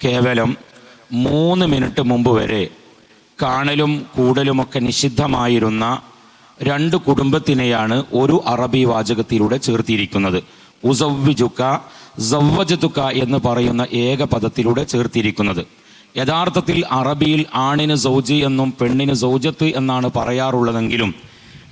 കേവലം മൂന്ന് മിനിറ്റ് മുമ്പ് വരെ കാണലും കൂടലുമൊക്കെ നിഷിദ്ധമായിരുന്ന രണ്ട് കുടുംബത്തിനെയാണ് ഒരു അറബി വാചകത്തിലൂടെ ചേർത്തിയിരിക്കുന്നത് ഉസവ്വിജുക്ക സവ്വജതുക്ക എന്ന് പറയുന്ന ഏക പദത്തിലൂടെ ചേർത്തിയിരിക്കുന്നത് യഥാർത്ഥത്തിൽ അറബിയിൽ ആണിന് സൗജി എന്നും പെണ്ണിന് സൗജത്ത് എന്നാണ് പറയാറുള്ളതെങ്കിലും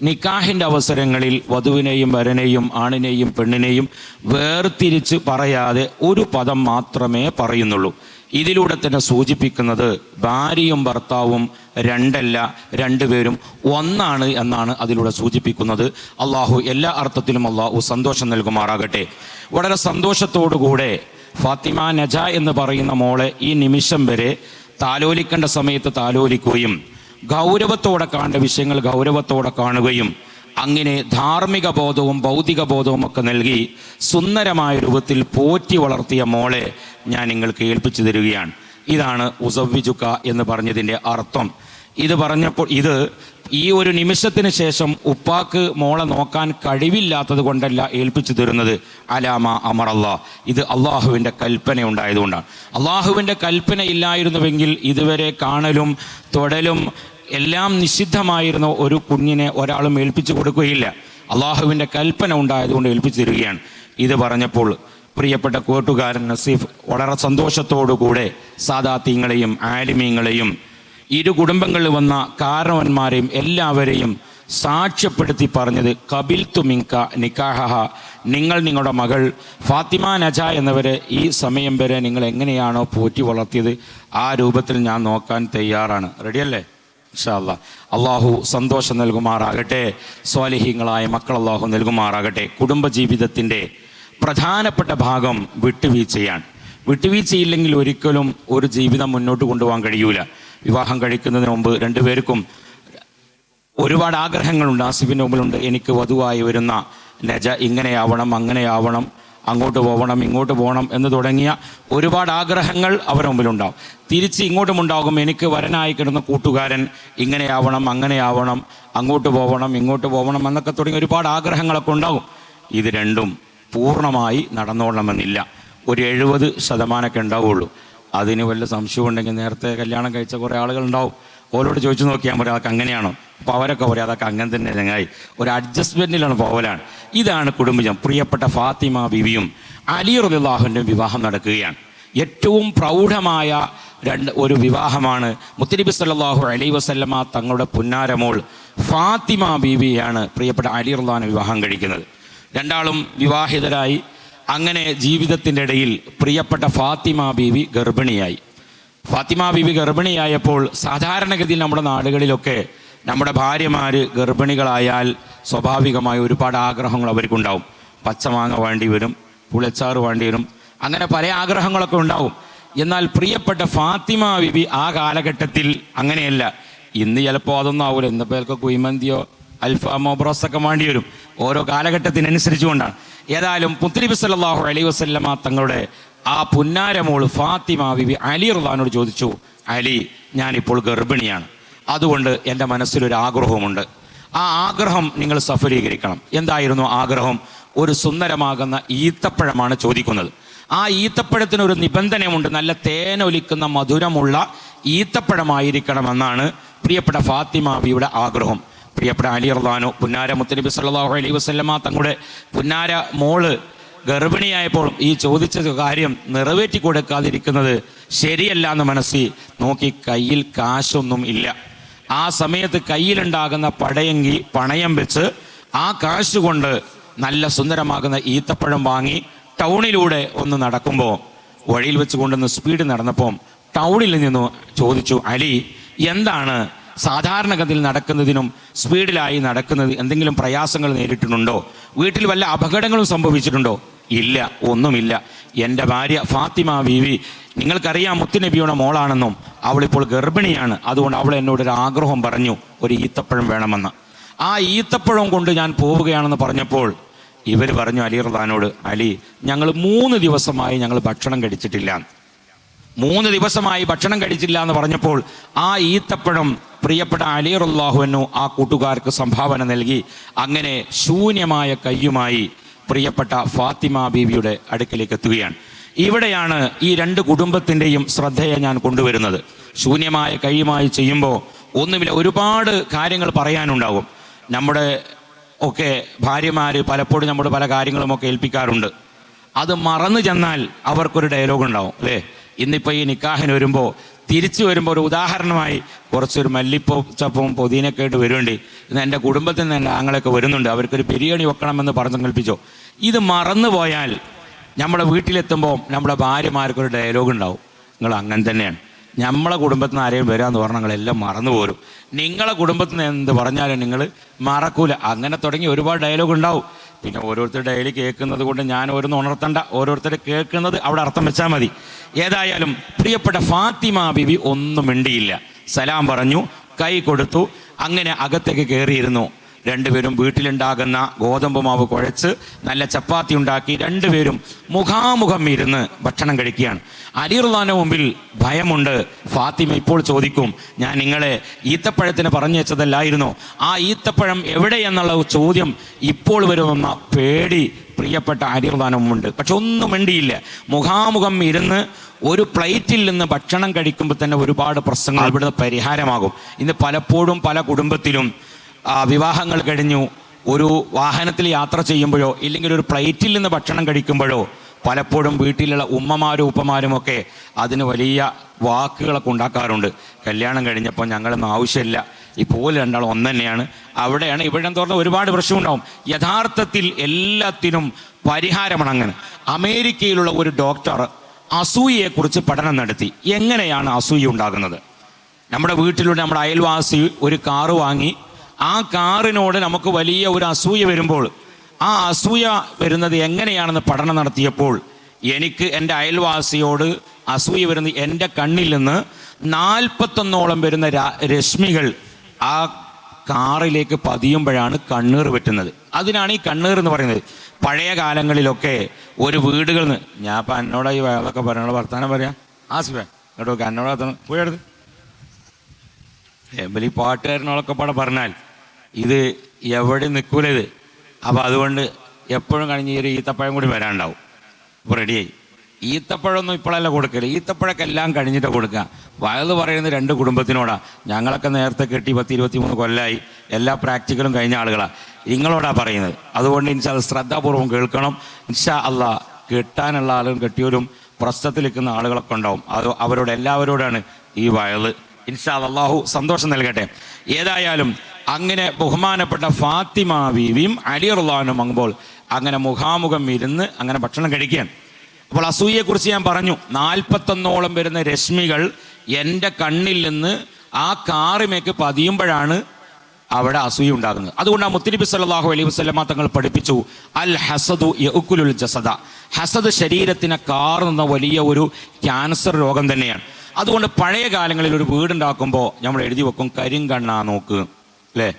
നിക്കാഹിന്റെ അവസരങ്ങളിൽ വധുവിനെയും വരനെയും ആണിനെയും പെണ്ണിനെയും വേർതിരിച്ച് പറയാതെ ഒരു പദം മാത്രമേ പറയുന്നുള്ളൂ. ഇതിലൂടെ തന്നെ സൂചിപ്പിക്കുന്നത് ഭാര്യയും ഭർത്താവും രണ്ടല്ല രണ്ടുപേരും ഒന്നാണ് എന്നാണ് അതിലൂടെ സൂചിപ്പിക്കുന്നത്. അള്ളാഹു എല്ലാ അർത്ഥത്തിലും അള്ളാഹു സന്തോഷം നൽകുമാറാകട്ടെ. വളരെ സന്തോഷത്തോടുകൂടെ ഫാത്തിമ നജ എന്ന് പറയുന്ന മോളെ ഈ നിമിഷം വരെ താലോലിക്കേണ്ട സമയത്ത് താലോലിക്കുകയും ഗൗരവത്തോടെ കാണേണ്ട വിഷയങ്ങൾ ഗൗരവത്തോടെ കാണുകയും അങ്ങനെ ധാർമ്മിക ബോധവും ഭൗതിക ബോധവും ഒക്കെ നൽകി സുന്ദരമായ രൂപത്തിൽ പോറ്റി വളർത്തിയ മോളെ ഞാൻ നിങ്ങൾക്ക് ഏൽപ്പിച്ചു തരികയാണ്. ഇതാണ് ഉസവ്വിജുക്ക എന്ന് പറഞ്ഞതിന്റെ അർത്ഥം. ഇത് പറഞ്ഞപ്പോൾ ഇത് ഈ ഒരു നിമിഷത്തിന് ശേഷം ഉപ്പാക്ക് മോളെ നോക്കാൻ കഴിവില്ലാത്തത് കൊണ്ടല്ല ഏൽപ്പിച്ചു തരുന്നത്. അലാമ അമറല്ല. ഇത് അള്ളാഹുവിന്റെ കൽപ്പന ഉണ്ടായതുകൊണ്ടാണ്. അള്ളാഹുവിന്റെ കൽപ്പന ഇല്ലായിരുന്നുവെങ്കിൽ ഇതുവരെ കാണലും തൊടലും എല്ലാം നിഷിദ്ധമായിരുന്ന ഒരു കുഞ്ഞിനെ ഒരാളും ഏൽപ്പിച്ചു കൊടുക്കുകയില്ല. അള്ളാഹുവിന്റെ കൽപ്പന ഉണ്ടായതുകൊണ്ട് ഏൽപ്പിച്ചു തരികയാണ്. ഇത് പറഞ്ഞപ്പോൾ പ്രിയപ്പെട്ട കൂട്ടുകാരൻ നസീഫ് വളരെ സന്തോഷത്തോടുകൂടെ സാദാത്യങ്ങളെയും ആലിമീങ്ങളെയും ഇരു കുടുംബങ്ങളിൽ വന്ന കാരണവന്മാരെയും എല്ലാവരെയും സാക്ഷ്യപ്പെടുത്തി പറഞ്ഞത് കബിൽ തുമിങ്ക നിക്കാഹ നിങ്ങൾ നിങ്ങളുടെ മകൾ ഫാത്തിമ നജ എന്നവരെ ഈ സമയം വരെ നിങ്ങൾ എങ്ങനെയാണോ പോറ്റി വളർത്തിയത്? ആ രൂപത്തിൽ ഞാൻ നോക്കാൻ തയ്യാറാണ്. റെഡിയല്ലേ ഇൻഷാല്ല അള്ളാഹു സന്തോഷം നൽകുമാറാകട്ടെ. സ്വാലിഹീങ്ങളായ മക്കൾ അള്ളാഹു നൽകുമാറാകട്ടെ. കുടുംബജീവിതത്തിന്റെ പ്രധാനപ്പെട്ട ഭാഗം വിട്ടുവീഴ്ചയാണ്. വിട്ടുവീഴ്ചയില്ലെങ്കിൽ ഒരിക്കലും ഒരു ജീവിതം മുന്നോട്ട് കൊണ്ടുപോകാൻ കഴിയൂല. വിവാഹം കഴിക്കുന്നതിന് മുമ്പ് രണ്ടുപേർക്കും ഒരുപാട് ആഗ്രഹങ്ങളുണ്ട്. ആസിഫിന്റെ മുമ്പിലുണ്ട്. എനിക്ക് വധുവായി വരുന്ന നജ ഇങ്ങനെയാവണം അങ്ങനെയാവണം. അങ്ങോട്ട് പോകണം ഇങ്ങോട്ട് പോകണം എന്ന് തുടങ്ങിയ ഒരുപാട് ആഗ്രഹങ്ങൾ അവരുടെ മുമ്പിലുണ്ടാവും. തിരിച്ച് ഇങ്ങോട്ടും ഉണ്ടാകും. എനിക്ക് വരനായി കിടന്ന കൂട്ടുകാരൻ ഇങ്ങനെയാവണം അങ്ങനെയാവണം അങ്ങോട്ട് പോകണം ഇങ്ങോട്ട് പോകണം എന്നൊക്കെ തുടങ്ങി ഒരുപാട് ആഗ്രഹങ്ങളൊക്കെ ഉണ്ടാകും. ഇത് രണ്ടും പൂർണമായി നടന്നോളണമെന്നില്ല. ഒരു എഴുപത് ശതമാനമൊക്കെ ഉണ്ടാവുള്ളൂ. അതിന് വല്ല സംശയമുണ്ടെങ്കിൽ നേരത്തെ കല്യാണം കഴിച്ച കുറേ ആളുകൾ ഉണ്ടാവും. ഓരോട് ചോദിച്ചു നോക്കിയാൽ പറയും അതൊക്കെ അങ്ങനെയാണോ? അപ്പോൾ അവരൊക്കെ പറയും അതൊക്കെ അങ്ങനെ തന്നെ ചങ്ങായി ഒരു അഡ്ജസ്റ്റ്മെന്റിലാണ് പോവലാണ്. ഇതാണ് കുടുംബജം. പ്രിയപ്പെട്ട ഫാത്തിമ ബിവിയും അലി റബിള്ളാഹുവിന്റെ വിവാഹം നടക്കുകയാണ്. ഏറ്റവും പ്രൗഢമായ രണ്ട് ഒരു വിവാഹമാണ് മുത്തലിബി സല്ലല്ലാഹു അലൈ വസല്ലമ തങ്ങളുടെ പുന്നാരമോൾ ഫാത്തിമ ബീവിയാണ് പ്രിയപ്പെട്ട അലി റുല്ലാനെ വിവാഹം കഴിക്കുന്നത്. രണ്ടാളും വിവാഹിതരായി. അങ്ങനെ ജീവിതത്തിന്റെ ഇടയിൽ പ്രിയപ്പെട്ട ഫാത്തിമ ബീവി ഗർഭിണിയായി. ഫാത്തിമ ബീവി ഗർഭിണിയായപ്പോൾ സാധാരണഗതിയിൽ നമ്മുടെ നാടുകളിലൊക്കെ നമ്മുടെ ഭാര്യമാർ ഗർഭിണികളായാൽ സ്വാഭാവികമായ ഒരുപാട് ആഗ്രഹങ്ങൾ അവർക്കുണ്ടാവും. പച്ചമാങ്ങ വേണ്ടി വരും പുളിച്ചാറ് വേണ്ടി വരും അങ്ങനെ പല ആഗ്രഹങ്ങളൊക്കെ ഉണ്ടാവും. എന്നാൽ പ്രിയപ്പെട്ട ഫാത്തിമ ബിബി ആ കാലഘട്ടത്തിൽ അങ്ങനെയല്ല. ഇന്ന് ചിലപ്പോൾ അതൊന്നും ആവില്ല ഇന്ന് പേർക്ക് കുയ്മന്തിയോ അൽഫാമോ ബ്രോസൊക്കെ വേണ്ടി വരും. ഓരോ കാലഘട്ടത്തിനനുസരിച്ചുകൊണ്ടാണ്. ഏതായാലും പുത്തിരിബി സല്ലാഹു അലൈ വസല്ലമ തങ്ങളുടെ ആ പുന്നാരമോൾ ഫാത്തിമ ബിബി അലി റുദാനോട് ചോദിച്ചു അലി ഞാനിപ്പോൾ ഗർഭിണിയാണ്. അതുകൊണ്ട് എന്റെ മനസ്സിലൊരു ആഗ്രഹമുണ്ട് ആ ആഗ്രഹം നിങ്ങൾ സഫലീകരിക്കണം. എന്തായിരുന്നു ആഗ്രഹം? ഒരു സുന്ദരമാകുന്ന ഈത്തപ്പഴമാണ് ചോദിക്കുന്നത്. ആ ഈത്തപ്പഴത്തിന് ഒരു നിബന്ധനയുമുണ്ട്. നല്ല തേനൊലിക്കുന്ന മധുരമുള്ള ഈത്തപ്പഴമായിരിക്കണമെന്നാണ് പ്രിയപ്പെട്ട ഫാത്തിമാവിയുടെ ആഗ്രഹം. പ്രിയപ്പെട്ട അലി റുദാനോ പുന്നാര മുത്തനബി സല്ലല്ലാഹു അലൈഹി വസല്ലമ തങ്ങളുടെ പുന്നാര മോൾ ഗർഭിണിയായപ്പോൾ ഈ ചോദിച്ച കാര്യം നിറവേറ്റി കൊടുക്കാതിരിക്കുന്നത് ശരിയല്ല എന്ന് മനസ്സിൽ നോക്കി കയ്യിൽ കാശൊന്നും ഇല്ല. ആ സമയത്ത് കയ്യിലുണ്ടാകുന്ന പടയങ്കി പണയം വെച്ച് ആ കാശ് കൊണ്ട് നല്ല സുന്ദരമാകുന്ന ഈത്തപ്പഴം വാങ്ങി ടൗണിലൂടെ ഒന്ന് നടക്കുമ്പോൾ വഴിയിൽ വെച്ച് കൊണ്ടുവന്ന് സ്പീഡ് നടന്നപ്പോൾ ടൗണിൽ നിന്ന് ചോദിച്ചു അലി എന്താണ് സാധാരണഗതിയിൽ നടക്കുന്നതിനും സ്പീഡിലായി നടക്കുന്നത്? എന്തെങ്കിലും പ്രയാസങ്ങൾ നേരിട്ടിട്ടുണ്ടോ? വീട്ടിൽ വല്ല അപകടങ്ങളും സംഭവിച്ചിട്ടുണ്ടോ? ഇല്ല ഒന്നുമില്ല. എന്റെ ഭാര്യ ഫാത്തിമ ബീവി നിങ്ങൾക്കറിയാം മുത്തുനബിയുടെ മോളാണെന്നും അവളിപ്പോൾ ഗർഭിണിയാണ്. അതുകൊണ്ട് അവൾ എന്നോട് ഒരു ആഗ്രഹം പറഞ്ഞു ഒരു ഈത്തപ്പഴം വേണമെന്ന്. ആ ഈത്തപ്പഴം കൊണ്ട് ഞാൻ പോവുകയാണെന്ന് പറഞ്ഞപ്പോൾ ഇവർ പറഞ്ഞു അലി റദാനോട് അലി ഞങ്ങൾ മൂന്ന് ദിവസമായി ഞങ്ങൾ ഭക്ഷണം കഴിച്ചിട്ടില്ല. മൂന്ന് ദിവസമായി ഭക്ഷണം കഴിച്ചില്ല എന്ന് പറഞ്ഞപ്പോൾ ആ ഈത്തപ്പഴം പ്രിയപ്പെട്ട അലി റല്ലാഹുവിനു ആ കൂട്ടുകാർക്ക് സംഭാവന നൽകി. അങ്ങനെ ശൂന്യമായ കയ്യുമായി പ്രിയപ്പെട്ട ഫാത്തിമ ബീവിയുടെ അടുക്കിലേക്ക് എത്തുകയാണ്. ഇവിടെയാണ് ഈ രണ്ട് കുടുംബത്തിന്റെയും ശ്രദ്ധയെ ഞാൻ കൊണ്ടുവരുന്നത്. ശൂന്യമായ കഴിയുമായി ചെയ്യുമ്പോൾ ഒന്നുമില്ല ഒരുപാട് കാര്യങ്ങൾ പറയാനുണ്ടാകും നമ്മുടെ ഒക്കെ ഭാര്യമാർ പലപ്പോഴും നമ്മുടെ പല കാര്യങ്ങളുമൊക്കെ ഏൽപ്പിക്കാറുണ്ട്. അത് മറന്നു ചെന്നാൽ അവർക്കൊരു ഡയലോഗ് ഉണ്ടാവും അല്ലേ? ഇന്നിപ്പോൾ ഈ നിക്കാഹിന് വരുമ്പോൾ തിരിച്ചു വരുമ്പോൾ ഒരു ഉദാഹരണമായി കുറച്ചൊരു മല്ലിപ്പൂ ചപ്പവും പൊതിനൊക്കെ ആയിട്ട് വരുന്നുണ്ട്. ഇന്ന് എന്റെ കുടുംബത്തിൽ നിന്ന് എന്റെ ആങ്ങളൊക്കെ വരുന്നുണ്ട്. അവർക്കൊരു ബിരിയാണി വെക്കണമെന്ന് പറഞ്ഞു കൽപ്പിച്ചോ. ഇത് മറന്നു പോയാൽ നമ്മുടെ വീട്ടിലെത്തുമ്പോൾ നമ്മുടെ ഭാര്യമാർക്കൊരു ഡയലോഗ് ഉണ്ടാവും. നിങ്ങൾ അങ്ങനെ തന്നെയാണ്. നമ്മളെ കുടുംബത്തിൽ നിന്ന് ആരെയും വരാമെന്ന് പറഞ്ഞാൽ നിങ്ങളെല്ലാം മറന്നു പോരും നിങ്ങളെ കുടുംബത്തിൽ നിന്ന് എന്ത് പറഞ്ഞാലും നിങ്ങൾ മറക്കൂല. അങ്ങനെ തുടങ്ങി ഒരുപാട് ഡയലോഗ് ഉണ്ടാവും. പിന്നെ ഓരോരുത്തർ ഡയലി കേൾക്കുന്നത് കൊണ്ട് ഞാൻ ഓരോന്ന് ഉണർത്തണ്ട. ഓരോരുത്തർ കേൾക്കുന്നത് അവിടെ അർത്ഥം വെച്ചാൽ മതി. ഏതായാലും പ്രിയപ്പെട്ട ഫാത്തിമ ബിബി ഒന്നും മിണ്ടിയില്ല. സലാം പറഞ്ഞു കൈ കൊടുത്തു അങ്ങനെ അകത്തേക്ക് കയറിയിരുന്നു രണ്ടുപേരും വീട്ടിലുണ്ടാകുന്ന ഗോതമ്പ് മാവ് കുഴച്ച് നല്ല ചപ്പാത്തി ഉണ്ടാക്കി രണ്ടുപേരും മുഖാമുഖം ഇരുന്ന് ഭക്ഷണം കഴിക്കുകയാണ്. അലിറുള്ളാന്റെ മുമ്പിൽ ഭയമുണ്ട്. ഫാത്തിമ ഇപ്പോൾ ചോദിക്കും ഞാൻ നിങ്ങളെ ഈത്തപ്പഴത്തിന് പറഞ്ഞു വെച്ചതല്ലായിരുന്നോ? ആ ഈത്തപ്പഴം എവിടെയെന്നുള്ള ചോദ്യം ഇപ്പോൾ വരുമെന്ന പേടി പ്രിയപ്പെട്ട അരിർദാനമുണ്ട് പക്ഷെ ഒന്നും മിണ്ടിയില്ല. മുഖാമുഖം ഇരുന്ന് ഒരു പ്ലേറ്റിൽ നിന്ന് ഭക്ഷണം കഴിക്കുമ്പോൾ തന്നെ ഒരുപാട് പ്രശ്നങ്ങൾ ഇവിടുന്ന് പരിഹാരമാകും. ഇന്ന് പലപ്പോഴും പല കുടുംബത്തിലും വിവാഹങ്ങൾ കഴിഞ്ഞു. ഒരു വാഹനത്തിൽ യാത്ര ചെയ്യുമ്പോഴോ ഇല്ലെങ്കിൽ ഒരു പ്ലേറ്റിൽ നിന്ന് ഭക്ഷണം കഴിക്കുമ്പോഴോ പലപ്പോഴും വീട്ടിലുള്ള ഉമ്മമാരും ഉപ്പമാരും ഒക്കെ അതിന് വലിയ വാക്കുകളൊക്കെ ഉണ്ടാക്കാറുണ്ട്. കല്യാണം കഴിഞ്ഞപ്പോൾ ഞങ്ങളൊന്നും ആവശ്യമില്ല. ഇപ്പോൾ രണ്ടാളും ഒന്ന് തന്നെയാണ് അവിടെയാണ് ഇവിടെ തുറന്ന ഒരുപാട് പ്രശ്നമുണ്ടാവും. യഥാർത്ഥത്തിൽ എല്ലാത്തിനും പരിഹാരമാണ് അങ്ങനെ. അമേരിക്കയിലുള്ള ഒരു ഡോക്ടർ അസൂയയെക്കുറിച്ച് പഠനം നടത്തി. എങ്ങനെയാണ് അസൂയ ഉണ്ടാകുന്നത്? നമ്മുടെ വീട്ടിലൂടെ നമ്മുടെ അയൽവാസി ഒരു കാറ് വാങ്ങി ആ കാറിനോട് നമുക്ക് വലിയ ഒരു അസൂയ വരുമ്പോൾ ആ അസൂയ വരുന്നത് എങ്ങനെയാണെന്ന് പഠനം നടത്തിയപ്പോൾ എനിക്ക് എന്റെ അയൽവാസിയോട് അസൂയ വരുന്ന എന്റെ കണ്ണിൽ നിന്ന് നാൽപ്പത്തൊന്നോളം വരുന്ന രശ്മികൾ ആ കാറിലേക്ക് പതിയുമ്പോഴാണ് കണ്ണീർ വെറ്റുന്നത് അതിനാണ് ഈ കണ്ണീർ എന്ന് പറയുന്നത്. പഴയ കാലങ്ങളിലൊക്കെ ഒരു വീടുകളിൽ നിന്ന് ഞാൻ ഇപ്പം എന്നോട് ഈ അതൊക്കെ പറയണ വർത്തമാനം പറയാം? ആസിഫ കേട്ടോ എന്നോട് പോയത് എമ്പലി പാട്ടുകാരനോളൊക്കെ പാടെ പറഞ്ഞാൽ ഇത് എവിടെ നിൽക്കൂല ഇത് അപ്പോൾ അതുകൊണ്ട് എപ്പോഴും കഴിഞ്ഞ് ഒരു ഈത്തപ്പഴം കൂടി വരാനുണ്ടാവും അപ്പോൾ റെഡിയായി. ഈത്തപ്പഴമൊന്നും ഇപ്പോഴല്ല കൊടുക്കൽ. ഈത്തപ്പഴമൊക്കെ എല്ലാം കഴിഞ്ഞിട്ട് കൊടുക്കുക വയത് പറയുന്നത് രണ്ട് കുടുംബത്തിനോടാ. ഞങ്ങളൊക്കെ നേരത്തെ കെട്ടി പത്ത് ഇരുപത്തി മൂന്ന് കൊല്ലമായി എല്ലാ പ്രാക്ടിക്കലും കഴിഞ്ഞ ആളുകളാണ് നിങ്ങളോടാ പറയുന്നത്. അതുകൊണ്ട് ഇൻഷാ അത് ശ്രദ്ധാപൂർവം കേൾക്കണം. ഇൻഷാ അല്ല കെട്ടാനുള്ള ആളും കെട്ടിയവരും പ്രശ്നത്തിൽ നിൽക്കുന്ന ആളുകളൊക്കെ ഉണ്ടാവും. അത് അവരോട് എല്ലാവരോടാണ് ഈ വയൽ ഇൻഷാ അള്ളാഹു സന്തോഷം നൽകട്ടെ. ഏതായാലും അങ്ങനെ ബഹുമാനപ്പെട്ട ഫാത്തിമ ബീവിയും അലി റുള്ളാനും അങ്ങുമ്പോൾ അങ്ങനെ മുഖാമുഖം ഇരുന്ന് അങ്ങനെ ഭക്ഷണം കഴിക്കുകയാണ്. അപ്പോൾ അസൂയെക്കുറിച്ച് ഞാൻ പറഞ്ഞു നാൽപ്പത്തൊന്നോളം വരുന്ന രശ്മികൾ എന്റെ കണ്ണിൽ നിന്ന് ആ കാറിമേക്ക് പതിയുമ്പോഴാണ് അവിടെ അസൂയ ഉണ്ടാകുന്നത്. അതുകൊണ്ട് ആ മുത്തലിബി സല്ലാഹു അലൈഹി വസ്ലമ തങ്ങൾ പഠിപ്പിച്ചു അൽ ഹസദു യഉക്കുലുൽ ജസദ. ഹസദ് ശരീരത്തിനെ കാറുന്ന വലിയ ഒരു ക്യാൻസർ രോഗം തന്നെയാണ്. അതുകൊണ്ട് പഴയ കാലങ്ങളിൽ ഒരു വീടുണ്ടാക്കുമ്പോൾ നമ്മൾ എഴുതി വെക്കും കരിങ്കണ്ണാ നോക്ക്. അല്ലേ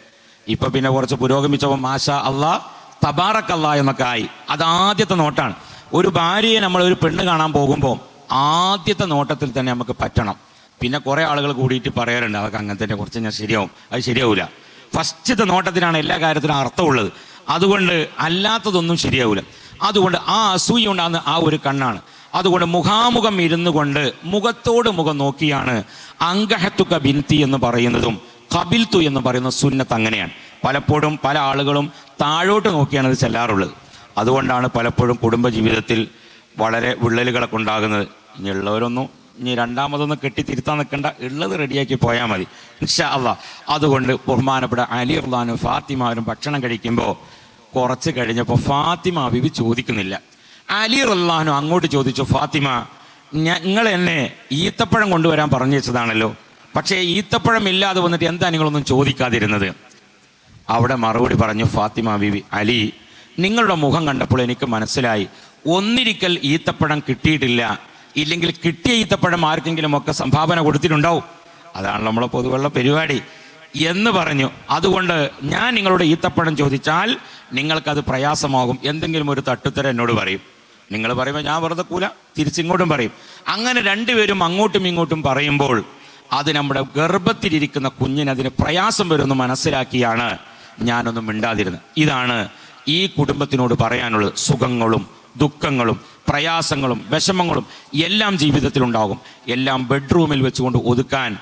ഇപ്പൊ പിന്നെ കുറച്ച് പുരോഗമിച്ചപ്പോൾ മാഷ അള്ളാ തബാറക്കല്ല എന്നൊക്കെ ആയി. അത് ആദ്യത്തെ നോട്ടാണ്. ഒരു ഭാര്യയെ നമ്മൾ ഒരു പെണ്ണ് കാണാൻ പോകുമ്പോൾ ആദ്യത്തെ നോട്ടത്തിൽ തന്നെ നമുക്ക് പറ്റണം. പിന്നെ കുറെ ആളുകൾ കൂടിയിട്ട് പറയാറുണ്ട് അതൊക്കെ അങ്ങനെ തന്നെ കുറച്ച് ഞാൻ ശരിയാവും. അത് ശരിയാവില്ല ഫസ്റ്റത്തെ നോട്ടത്തിനാണ് എല്ലാ കാര്യത്തിനും അർത്ഥമുള്ളത്. അതുകൊണ്ട് അല്ലാത്തതൊന്നും ശരിയാവില്ല അതുകൊണ്ട് ആ അസൂയ ഉണ്ടാകുന്ന ആ ഒരു കണ്ണാണ്. അതുകൊണ്ട് മുഖാമുഖം ഇരുന്നു കൊണ്ട് മുഖത്തോട് മുഖം നോക്കിയാണ് അങ്കഹത്തുക ബിന്തി എന്ന് പറയുന്നതും കബിൽത്തു എന്ന് പറയുന്ന സുന്നത്ത് അങ്ങനെയാണ്. പലപ്പോഴും പല ആളുകളും താഴോട്ട് നോക്കിയാണ് അത് ചെല്ലാറുള്ളത്. അതുകൊണ്ടാണ് പലപ്പോഴും കുടുംബജീവിതത്തിൽ വളരെ വിള്ളലുകളൊക്കെ ഉണ്ടാകുന്നത്. ഇനി ഉള്ളവരൊന്നും ഇനി രണ്ടാമതൊന്ന് കെട്ടി തിരുത്താൻ നിൽക്കേണ്ട. ഉള്ളത് റെഡിയാക്കി പോയാൽ മതി. ഇൻഷാ അള്ളാ അതുകൊണ്ട് ബഹുമാനപ്പെട്ട അലി ഉള്ളാനും ഫാത്തിമാരും ഭക്ഷണം കഴിക്കുമ്പോൾ കുറച്ച് കഴിഞ്ഞപ്പോൾ ഫാത്തിമ ബിബി ചോദിക്കുന്നില്ല. അലി റല്ലാനും അങ്ങോട്ട് ചോദിച്ചു ഫാത്തിമ ഞങ്ങൾ എന്നെ ഈത്തപ്പഴം കൊണ്ടുവരാൻ പറഞ്ഞു വെച്ചതാണല്ലോ. പക്ഷേ ഈത്തപ്പഴം ഇല്ലാതെ വന്നിട്ട് എന്താ നിങ്ങളൊന്നും ചോദിക്കാതിരുന്നത്? അവിടെ മറുപടി പറഞ്ഞു ഫാത്തിമ ബിബി അലി നിങ്ങളുടെ മുഖം കണ്ടപ്പോൾ എനിക്ക് മനസ്സിലായി. ഒന്നിരിക്കൽ ഈത്തപ്പഴം കിട്ടിയിട്ടില്ല. ഇല്ലെങ്കിൽ കിട്ടിയ ഈത്തപ്പഴം ആർക്കെങ്കിലും ഒക്കെ സംഭാവന കൊടുത്തിട്ടുണ്ടാവും. അതാണ് നമ്മളെ പൊതുവെള്ള പരിപാടി. എന്ന് പറഞ്ഞു. അതുകൊണ്ട് ഞാൻ നിങ്ങളുടെ ഈത്തപ്പഴം ചോദിച്ചാൽ നിങ്ങൾക്കത് പ്രയാസമാകും. എന്തെങ്കിലും ഒരു തട്ടുത്തര എന്നോട് പറയും. നിങ്ങൾ പറയുമ്പോൾ ഞാൻ വെറുതെ കൂല തിരിച്ചിങ്ങോട്ടും പറയും. അങ്ങനെ രണ്ടുപേരും അങ്ങോട്ടും ഇങ്ങോട്ടും പറയുമ്പോൾ അത് നമ്മുടെ ഗർഭത്തിലിരിക്കുന്ന കുഞ്ഞിന് അതിന് പ്രയാസം വരുമെന്ന് മനസ്സിലാക്കിയാണ് ഞാനൊന്നും മിണ്ടാതിരുന്നത്. ഇതാണ് ഈ കുടുംബത്തിനോട് പറയാനുള്ളത്. സുഖങ്ങളും ദുഃഖങ്ങളും പ്രയാസങ്ങളും വിഷമങ്ങളും എല്ലാം ജീവിതത്തിലുണ്ടാകും. എല്ലാം ബെഡ്റൂമിൽ വെച്ചുകൊണ്ട് ഒതുക്കാൻ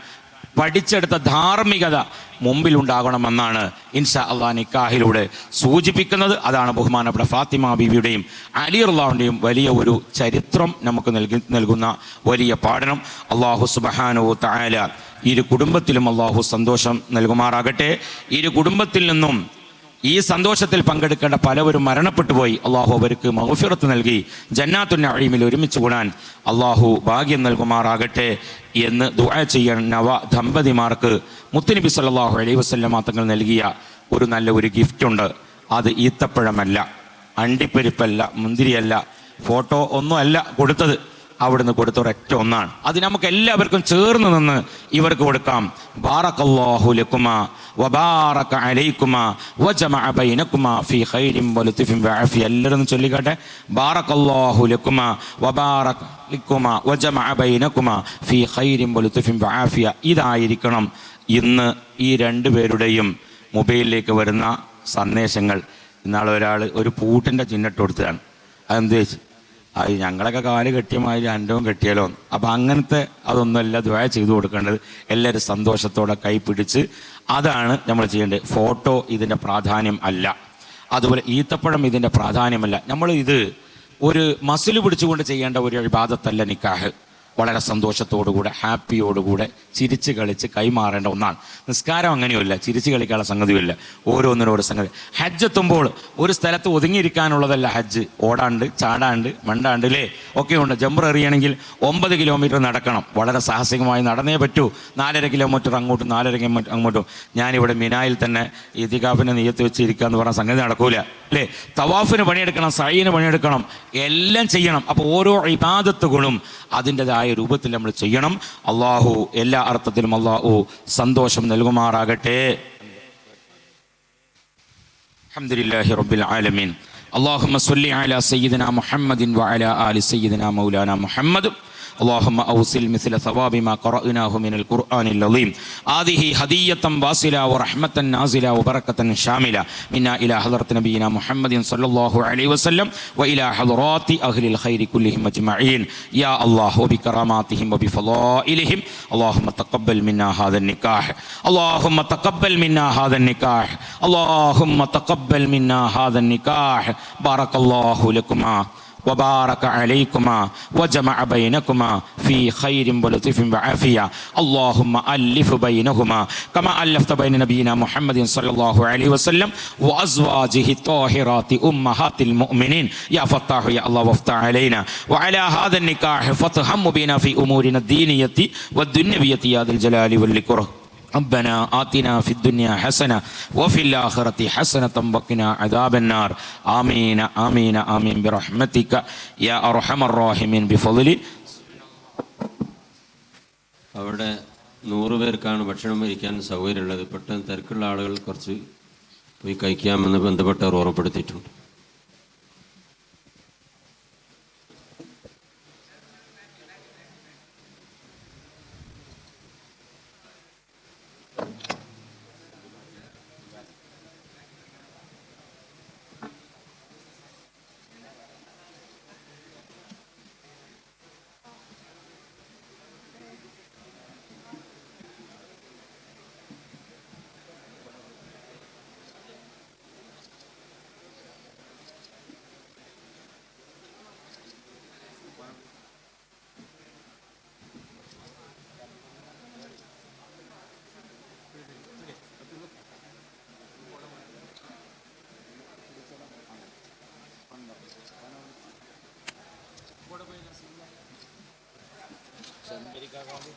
പഠിച്ചെടുത്ത ധാർമ്മികത മുമ്പിലുണ്ടാകണമെന്നാണ് ഇൻഷാ അള്ളാ നിക്കാഹിലൂടെ സൂചിപ്പിക്കുന്നത്. അതാണ് ബഹുമാനപ്പെട്ട ഫാത്തിമ ബീവിയുടെയും അലി അള്ളാഹുടെയും വലിയ ഒരു ചരിത്രം നമുക്ക് നൽകി നൽകുന്ന വലിയ പാഠനം. അള്ളാഹു സുബഹാനോ തായാല ഇരു കുടുംബത്തിലും അള്ളാഹു സന്തോഷം നൽകുമാറാകട്ടെ. ഇരു കുടുംബത്തിൽ നിന്നും ഈ സന്തോഷത്തിൽ പങ്കെടുക്കേണ്ട പലവരും മരണപ്പെട്ടു പോയി. അള്ളാഹു അവർക്ക് മഹഫിറത്ത് നൽകി. ജന്നാത്തു അഴീമിൽ ഒരുമിച്ച് കൂടാൻ അള്ളാഹു ഭാഗ്യം നൽകുമാറാകട്ടെ എന്ന് ദുആ ചെയ്യാൻ നവ ദമ്പതിമാർക്ക് മുത്തനബി സല്ലാഹു അലൈഹി വസല്ലമ തങ്ങൾ നൽകിയ ഒരു നല്ല ഒരു ഗിഫ്റ്റ് ഉണ്ട്. അത് ഈത്തപ്പഴമല്ല അണ്ടിപ്പരിപ്പല്ല മുന്തിരിയല്ല ഫോട്ടോ ഒന്നും അല്ല കൊടുത്തത്. അവിടുന്ന് കൊടുത്ത ഒരൊറ്റ ഒന്നാണ്. അത് നമുക്ക് എല്ലാവർക്കും ചേർന്ന് നിന്ന് ഇവർക്ക് കൊടുക്കാം. ബാറക്കല്ലാഹു വജമഅ ഫീ ഖൈരിൻ ചൊല്ലിക്കട്ടെ. വജമഅ ഫീ ഖൈരിൻ വഅഫിയ ഇതായിരിക്കണം ഇന്ന് ഈ രണ്ടു പേരുടെയും മൊബൈലിലേക്ക് വരുന്ന സന്ദേശങ്ങൾ. ഇന്നാളെ ഒരാൾ ഒരു പൂട്ടിന്റെ ചിഹ്നിട്ട് കൊടുത്തതാണ്. അതെന്ത് അത് ഞങ്ങളൊക്കെ കാൽ കെട്ടിയമായി മാതിരി അന്റവും കെട്ടിയാലോ. അപ്പം അങ്ങനത്തെ അതൊന്നുമല്ല ദ്വയ ചെയ്തു കൊടുക്കേണ്ടത്. എല്ലാവരും സന്തോഷത്തോടെ കൈ പിടിച്ച് അതാണ് നമ്മൾ ചെയ്യേണ്ടത്. ഫോട്ടോ ഇതിന്റെ പ്രാധാന്യം അല്ല. അതുപോലെ ഈത്തപ്പഴം ഇതിന്റെ പ്രാധാന്യമല്ല. നമ്മൾ ഇത് ഒരു മസിൽ പിടിച്ചുകൊണ്ട് ചെയ്യേണ്ട ഒരു വിവാദത്തല്ല നിക്കാഹ്. വളരെ സന്തോഷത്തോടുകൂടെ ഹാപ്പിയോടുകൂടെ ചിരിച്ച് കളിച്ച് കൈമാറേണ്ട ഒന്നാണ്. നിസ്കാരം അങ്ങനെയല്ല ചിരിച്ച് കളിക്കാനുള്ള സംഗതിയുമില്ല. ഓരോന്നിനും ഓരോ സംഗതി. ഹജ്ജ് എത്തുമ്പോൾ ഒരു സ്ഥലത്ത് ഒതുങ്ങിയിരിക്കാനുള്ളതല്ല ഹജ്ജ്. ഓടാണ്ട് ചാടാണ്ട് മണ്ടാണ്ട് അല്ലേ ഒക്കെ ഉണ്ട് ജമ്പർ എറിയണമെങ്കിൽ ഒമ്പത് കിലോമീറ്റർ നടക്കണം. വളരെ സാഹസികമായി നടന്നേ പറ്റൂ. നാലര കിലോമീറ്റർ അങ്ങോട്ടും നാലര കിലോമീറ്റർ അങ്ങോട്ടും. ഞാനിവിടെ മിനായിൽ തന്നെ ഇതികാഫിനെ നീയത്ത് വെച്ചിരിക്കുക എന്ന് പറഞ്ഞ സംഗതി നടക്കൂല. അല്ലേ തവാഫിന് പണിയെടുക്കണം സൈന് പണിയെടുക്കണം. എല്ലാം ചെയ്യണം. അപ്പോൾ ഓരോ ഇബാദത്തുകളും അതിന്റെതായ രൂപത്തിൽ നമ്മൾ ചെയ്യണം. അള്ളാഹു എല്ലാ അർത്ഥത്തിലും അള്ളാഹു സന്തോഷം നൽകുമാറാകട്ടെ. അലഹമുല്ലാഹി റബ്ബിൽ ആലമീൻ. അള്ളാഹു സല്ലി അലാ സയ്യിദന മുഹമ്മദിൻ വ അലാ ആലി സയ്യിദന മൗലാന മുഹമ്മദ് اللهم أوصل مثل ثواب ما قرأناه من القرآن العظيم. هذه هدية واصلة ورحمة نازلة وبركة شاملة. منا إلى حضرة نبينا محمد صلى الله عليه وسلم وإلى حضرات أهل الخير كلهم أجمعين. يا الله وبكراماتهم وبفضائلهم. اللهم تقبل منا هذا النكاح. اللهم تقبل منا هذا النكاح. اللهم تقبل منا هذا النكاح. بارك الله لكما. وبارك عليكما وجمع بينكما في خير ولطف وعافية اللهم ألف بينهما كما ألفت بين نبينا محمد صلى الله عليه وسلم وأزواجه الطاهرات أمهات المؤمنين يا فتاح يا الله وافتح علينا وعلى هذا النكاح فتهم بنا في أمورنا الدينية والدنيوية يا ذا الجلال والإكرام ربنا آتنا في الدنيا حسنة وفي الآخرة حسنة وقنا عذاب النار آمين آمين آمين برحمتك يا أرحم الراحمين بفضل അവിടെ നൂറ് പേർക്കാണ് ഭക്ഷണം ഇരിക്കാൻ സൗകര്യമുള്ളത് പെട്ടെന്ന് തിരക്കുള്ള ആളുകൾ കുറച്ച് പോയി കഴിക്കാമെന്ന് ബന്ധപ്പെട്ടവർ ഓർമ്മപ്പെടുത്തിയിട്ടുണ്ട് sampai Amerika kamu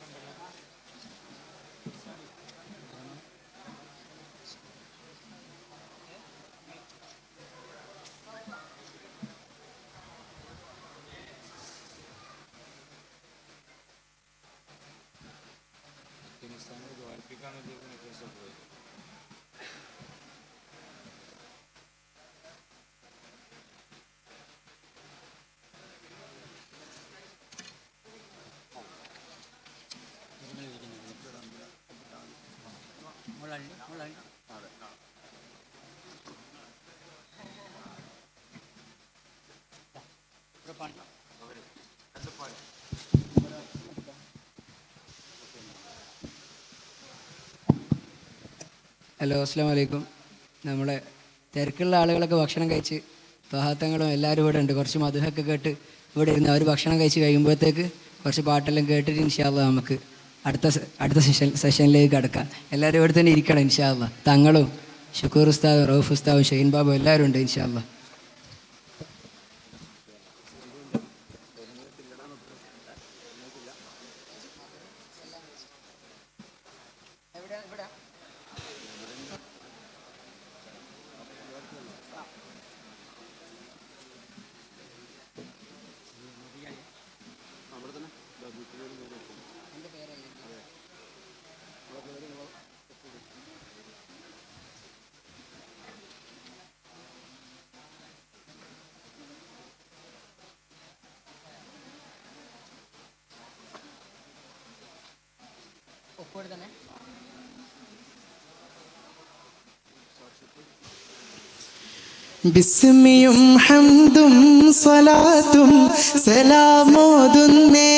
ഹലോ അസ്സാം വലൈക്കും നമ്മളെ തിരക്കുള്ള ആളുകളൊക്കെ ഭക്ഷണം കഴിച്ച് ദാഹത്തങ്ങളും എല്ലാവരും ഇവിടെ ഉണ്ട്. കുറച്ച് മധുരമൊക്കെ കേട്ട് ഇവിടെ ഇരുന്ന് അവർ ഭക്ഷണം കഴിച്ച് കഴിയുമ്പോഴത്തേക്ക് കുറച്ച് പാട്ടെല്ലാം കേട്ടിട്ട് ഇൻഷാല്ല നമുക്ക് അടുത്ത അടുത്ത സെഷൻ സെഷനിലേക്ക് കടക്കാം. എല്ലാവരും ഇവിടെ തന്നെ ഇരിക്കണം ഇൻഷാല്ല തങ്ങളും ഷുക്കൂർ ഉസ്താദും റൌഫ് ഉസ്താദും ഷെയിൻ ബാബു എല്ലാവരും ഉണ്ട് ഇൻഷാല്ല ബിസ്മിയും ഹംദും സ്വലാത്തും സലാമോതുന്നേ